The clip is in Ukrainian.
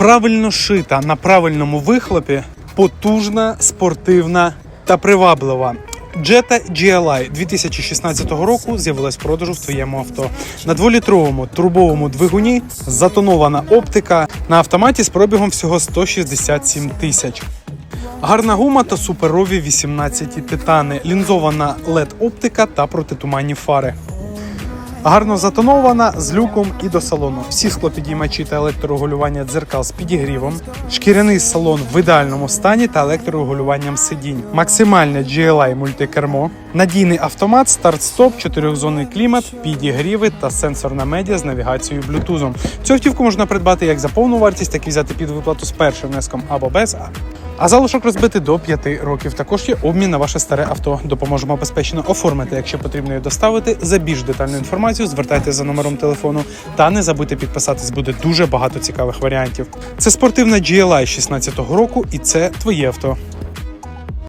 Правильно шита на правильному вихлопі, потужна, спортивна та приваблива. Jetta GLI 2016 року з'явилась в продажу в твоєму авто. На дволітровому турбовому двигуні затонована оптика на автоматі з пробігом всього 167 тисяч. Гарна гума та суперові 18 титани, лінзована led оптика та протитуманні фари. Гарно затонована з люком і до салону. Всі склопідіймачі та електрорегулювання дзеркал з підігрівом, шкіряний салон в ідеальному стані та електрорегулюванням сидінь, максимальне GLI мультикермо, надійний автомат, старт-стоп, чотирьохзонний клімат, підігріви та сенсорна медіа з навігацією Bluetooth. Цю автівку можна придбати як за повну вартість, так і взяти під виплату з першим внеском або без. А залишок розбити до 5 років. Також є обмін на ваше старе авто. Допоможемо безпечно оформити, якщо потрібно її доставити. За більш детальну інформацію звертайтеся за номером телефону та не забудьте підписатись. Буде дуже багато цікавих варіантів. Це спортивна GLI 16-го року, і це твоє авто.